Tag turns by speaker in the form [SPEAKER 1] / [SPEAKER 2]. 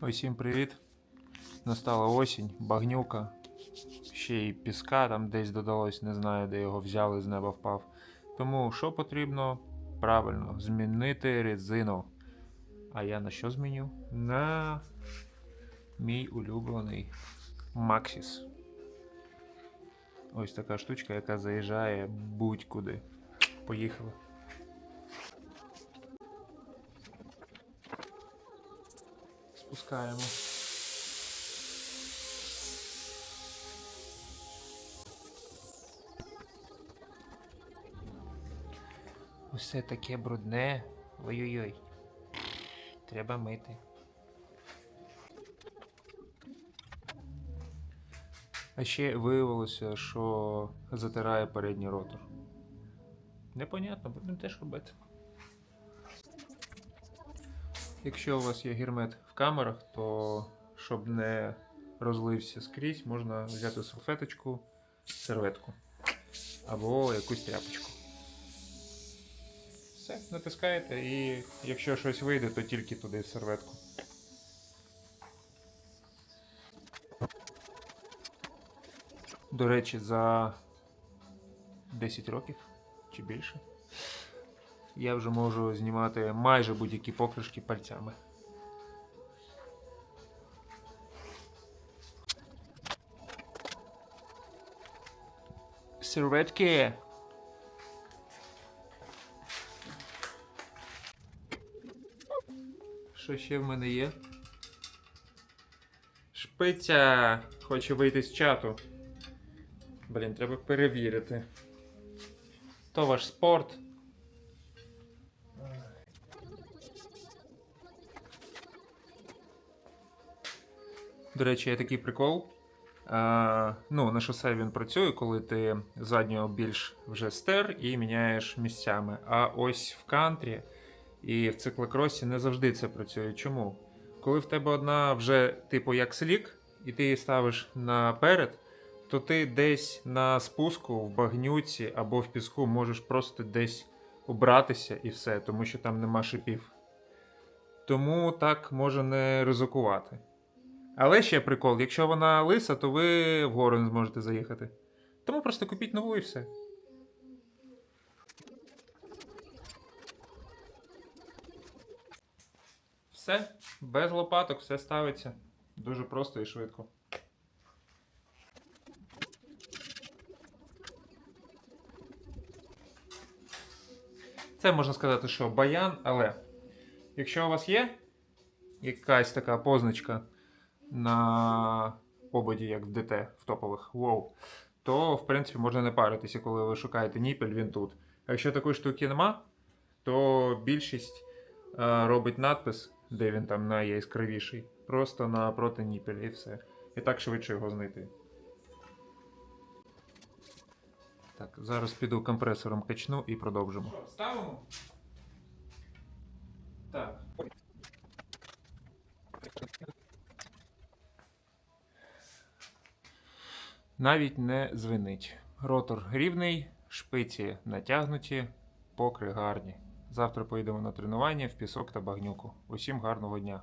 [SPEAKER 1] Усім привіт. Настала осінь, багнюка. Ще й піска там десь додалось, не знаю, де його взяли, з неба впав. Тому що потрібно? Правильно, змінити резину. А я на що зміню? На мій улюблений Maxis. Ось така штучка, яка заїжджає будь-куди. Поїхали. Спускаємо. Усе таке брудне. Ой-ой-ой. Треба мити. А ще виявилося, що затирає передній ротор. Непонятно, будемо теж робити. Якщо у вас є гермет в камерах, то щоб не розлився скрізь, можна взяти салфеточку, серветку або якусь тряпочку. Все, натискаєте і якщо щось вийде, то тільки туди серветку. До речі, за 10 років чи більше я вже можу знімати майже будь-які покришки пальцями. Серветки. Що ще в мене є? Шпиця хоче вийти з чату. Блін, треба перевірити. То ваш спорт. До речі, є такий прикол. А, ну, на шосе він працює, коли ти заднього більш вже стер і міняєш місцями. А ось в кантрі і в циклокросі не завжди це працює. Чому? Коли в тебе одна вже типу як слік, і ти її ставиш наперед, то ти десь на спуску в багнюці або в піску можеш просто десь убратися і все, тому що там нема шипів. Тому так може не ризикувати. Але ще прикол, якщо вона лиса, то ви вгору не зможете заїхати. Тому просто купіть нову і все. Все, без лопаток, все ставиться. Дуже просто і швидко. Це можна сказати, що баян, але якщо у вас є якась така позначка на ободі, як в ДТ в топових WoW, то в принципі можна не паритися, коли ви шукаєте ніпель, він тут. А якщо такої штуки нема, то більшість е, робить надпис, де він там найяскравіший, просто напроти ніпеля і все. І так швидше його знайти. Так, зараз піду компресором качну і продовжимо. Що, ставимо? Так. Навіть не звенить. Ротор рівний, шпиці натягнуті, покри гарні. Завтра поїдемо на тренування в пісок та багнюку. Усім гарного дня!